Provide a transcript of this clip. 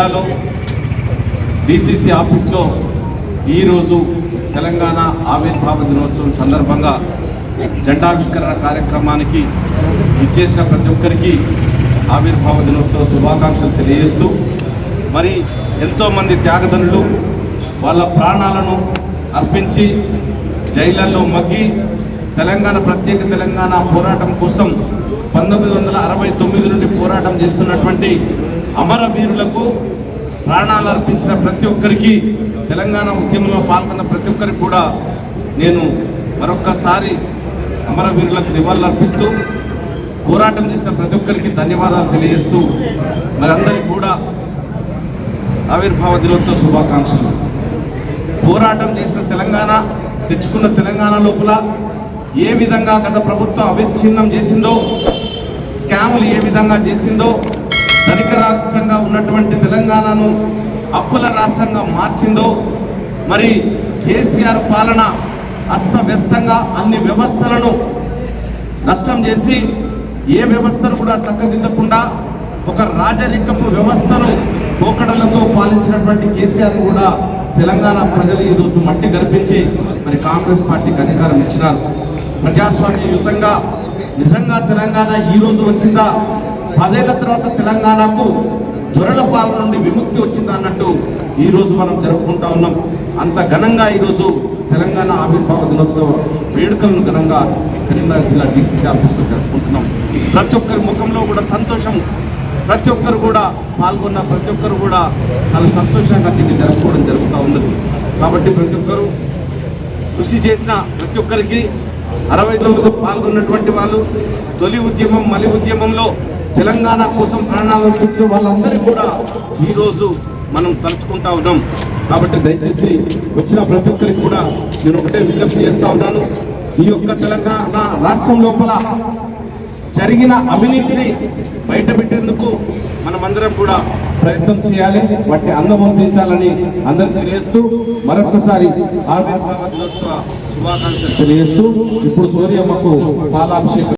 జిల్లాలో డిసిసి ఆఫీస్లో ఈరోజు తెలంగాణ ఆవిర్భావ దినోత్సవం సందర్భంగా జెండావిష్కరణ కార్యక్రమానికి ఇచ్చేసిన ప్రతి ఒక్కరికి ఆవిర్భావ దినోత్సవ శుభాకాంక్షలు తెలియజేస్తూ మరి ఎంతోమంది త్యాగదనులు వాళ్ళ ప్రాణాలను అర్పించి జైళ్ళలో మగ్గి తెలంగాణ ప్రత్యేక తెలంగాణ పోరాటం కోసం పంతొమ్మిది వందల అరవై తొమ్మిది నుండి పోరాటం చేస్తున్నటువంటి అమరవీరులకు ప్రాణాలు అర్పించిన ప్రతి ఒక్కరికి తెలంగాణ ఉద్యమంలో పాల్గొన్న ప్రతి ఒక్కరికి కూడా నేను మరొక్కసారి అమరవీరులకు నివాళులు అర్పిస్తూ పోరాటం చేసిన ప్రతి ఒక్కరికి ధన్యవాదాలు తెలియజేస్తూ మరి అందరికీ కూడా ఆవిర్భావ దినోత్సవ శుభాకాంక్షలు. పోరాటం చేసిన తెలంగాణ తెచ్చుకున్న తెలంగాణ లోపల ఏ విధంగా గత ప్రభుత్వం అవిచ్ఛిన్నం చేసిందో స్కాములు ఏ విధంగా చేసిందో ధనిక రాష్ట్రంగా ఉన్నటువంటి తెలంగాణను అప్పుల రాష్ట్రంగా మార్చిందో మరి కేసీఆర్ పాలన అస్తవ్యస్తంగా అన్ని వ్యవస్థలను నష్టం చేసి ఏ వ్యవస్థను కూడా చక్కదిద్దకుండా ఒక రాజరికపు వ్యవస్థను పోకడలతో పాలించినటువంటి కేసీఆర్ కూడా తెలంగాణ ప్రజలు ఈరోజు మట్టి గర్పించి మరి కాంగ్రెస్ పార్టీకి అధికారం ఇచ్చినారు. ప్రజాస్వామ్యయుతంగా నిజంగా తెలంగాణ ఈ రోజు వచ్చిందా? పదేళ్ళ తర్వాత తెలంగాణకు దొరల పాలన నుండి విముక్తి వచ్చింది అన్నట్టు ఈరోజు మనం జరుపుకుంటా ఉన్నాం. అంత ఘనంగా ఈరోజు తెలంగాణ ఆవిర్భావ దినోత్సవ వేడుకలను ఘనంగా కరీంనగర్ జిల్లా డీసీసీ ఆఫీస్లో జరుపుకుంటున్నాం. ప్రతి ఒక్కరి ముఖంలో కూడా సంతోషం. ప్రతి ఒక్కరు కూడా పాల్గొన్న ప్రతి ఒక్కరు కూడా చాలా సంతోషంగా దీన్ని జరుపుకోవడం జరుగుతూ ఉన్నది. కాబట్టి ప్రతి ఒక్కరు కృషి చేసిన ప్రతి ఒక్కరికి అరవై తొమ్మిది పాల్గొన్నటువంటి వాళ్ళు తొలి ఉద్యమం మలి ఉద్యమంలో తెలంగాణ కోసం ప్రాణాలు అర్పించిన వాళ్ళందరికీ కూడా ఈరోజు మనం తలుచుకుంటా ఉన్నాం. కాబట్టి దయచేసి వచ్చిన ప్రతి ఒక్కరికి కూడా నేను ఒకటే విజ్ఞప్తి చేస్తా ఉన్నాను. ఈ యొక్క తెలంగాణ రాష్ట్రం లోపల జరిగిన అవినీతిని బయటపెట్టేందుకు మనమందరం కూడా ప్రయత్నం చేయాలి. వాటిని అందమొందించాలని అందరికి తెలియజేస్తూ మరొకసారి ఆవిర్భావ దినోత్సవ శుభాకాంక్షలు తెలియజేస్తూ ఇప్పుడు సూర్యమ్మకు పాలాభిషేకం